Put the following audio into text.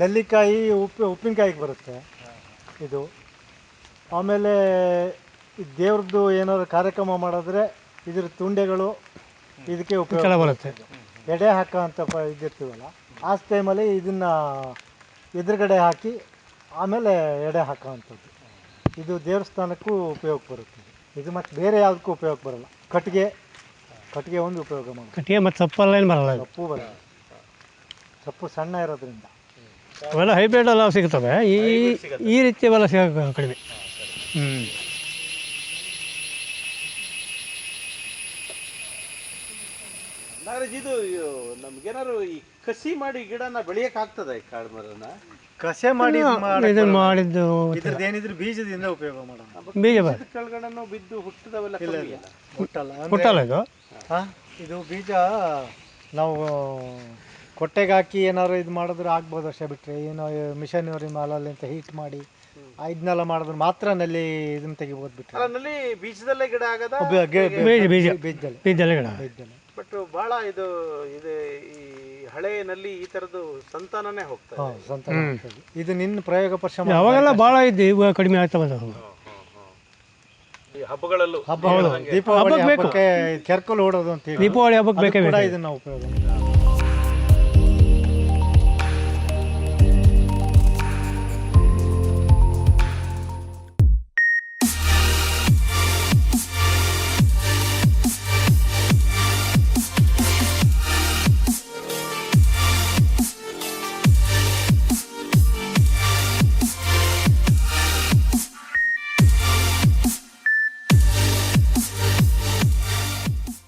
ನೆಲ್ಲಿಕಾಯಿ ಉಪ್ಪು ಉಪ್ಪಿನಕಾಯಿಗೆ ಬರುತ್ತೆ. ಇದು. ಆಮೇಲೆ ಈ ದೇವ್ರದ್ದು ಏನಾದ್ರು ಕಾರ್ಯಕ್ರಮ ಮಾಡಿದ್ರೆ ಇದ್ರ ತುಂಡೆಗಳು ಇದಕ್ಕೆ ಉಪಯೋಗ ಬರುತ್ತೆ. ಎಡೆ ಹಾಕ ಅಂತ ಪ ಇದಿರ್ತೀವಲ್ಲ ಆ ಟೈಮಲ್ಲಿ ಇದನ್ನು ಎದುರುಗಡೆ ಹಾಕಿ ಆಮೇಲೆ ಎಡೆ ಹಾಕೋವಂಥದ್ದು. ಇದು ದೇವಸ್ಥಾನಕ್ಕೂ ಉಪಯೋಗ ಬರುತ್ತೆ. ಇದು ಮತ್ತು ಬೇರೆ ಯಾವುದಕ್ಕೂ ಉಪಯೋಗ ಬರಲ್ಲ. ಕಟ್ಟಿಗೆ ಕಟ್ಟಿಗೆ ಒಂದು ಉಪಯೋಗ ಮಾಡೋದು ಕಟ್ಟಿಗೆ ಮತ್ತು ಸಪ್ಪೆಲ್ಲ ಏನು ಬರಲ್ಲ ಸೊಪ್ಪು ಬರಲ್ಲ. ಸೊಪ್ಪು ಸಣ್ಣ ಇರೋದ್ರಿಂದ. ಅವೆಲ್ಲ ಹೈಬ್ರಿಡ್ ಎಲ್ಲ ಸಿಗ್ತವೆ. ಈ ಈ ರೀತಿ ಅವೆಲ್ಲ ಸಿಗ ಕಡಿಮೆ ಹ್ಞೂ ನಾಗರಾಜ್ ಇದು ನಮ್ಗೇನಾದ್ರು ಈ ಕಸಿ ಮಾಡಿ ಗಿಡನ ಬೆಳೆಯಕ್ ಆಗ್ತದ ಈ ಕಾಳು ಮರನ? ಕಸೆ ಮಾಡಿ ಇದನ್ನು ಮಾಡಿದ್ದು ಇದ್ರದ್ದು ಏನಿದ್ರು ಬೀಜದಿಂದ ಉಪಯೋಗ ಮಾಡೋಣ. ಬೀಜ ಬರ ಕೆಳಗಡೆನೂ ಬಿದ್ದು ಹುಟ್ಟಿದವೆಲ್ಲ ಇಲ್ಲ ಅಲ್ಲ. ಮುಟ್ಟಲ್ಲ ಅಂದ್ರೆ- ಹುಟ್ಟಲ್ಲ ಇದು? ಹಾ? ಇದು ಬೀಜ ನಾವು ಕೊಟ್ಟೆಗೆ ಹಾಕಿ ಏನಾದ್ರು ಇದು ಮಾಡಿದ್ರೆ ಆಗ್ಬೋದು ಅಷ್ಟೇ ಬಿಟ್ಟರೆ ಏನೋ ಮಿಷನರಿ ಮಾಲಲ್ಲಿ ಅಂತ ಹೀಟ್ ಮಾಡಿ ಆ ಇದನ್ನೆಲ್ಲ ಮಾಡಿದ್ರೆ ಮಾತ್ರ ನಲ್ಲಿ ಇದನ್ನ ತೆಗಿಬೋದು ಬಿಟ್ಟರೆ ನಲ್ಲಿ ಬೀಜದಲ್ಲೇ ಗಿಡ ಆಗದ? ಬೀಜ ಬೀಜ. ಬೀಜದಲ್ಲಿ. ಬೀಜದಲ್ಲಿ ಗಿಡ. ಬೀಜದಲ್ಲಿ. ಬಟ್ ಬಹಳ ಇದು ಇದು ಈ ಹಳೆಯಲ್ಲಿ ಈ ತರದ್ದು ಸಂತಾನನೇ ಹೋಗ್ತದೆ ಹಾಂ ಸಂತಾನ. ಇದು. ನಿನ್ನ ಪ್ರಯೋಗ ಪರಿಶ್ರಮ ಅವಾಗೆಲ್ಲ ಭಾಳ ಇದ್ದು. ಇವಾಗ ಕಡಿಮೆ ಆಗ್ತಾ ಈ ಹಬ್ಬಗಳಲ್ಲೂ ಹಬ್ಬ ದೀಪಾವಳಿ ಹಬ್ಬಕ್ಕೆ ಬೇಕು. ಹಬ್ಬಕ್ಕೆ ಕೆರ್ಕಲ್ ಓಡೋದು ಅಂತ ಹೇಳಿ. ದೀಪಾವಳಿ ಹಬ್ಬಕ್ಕೆ ಬೇಕೇ ಬೇಕು. ಇದನ್ನ ಉಪಯೋಗ.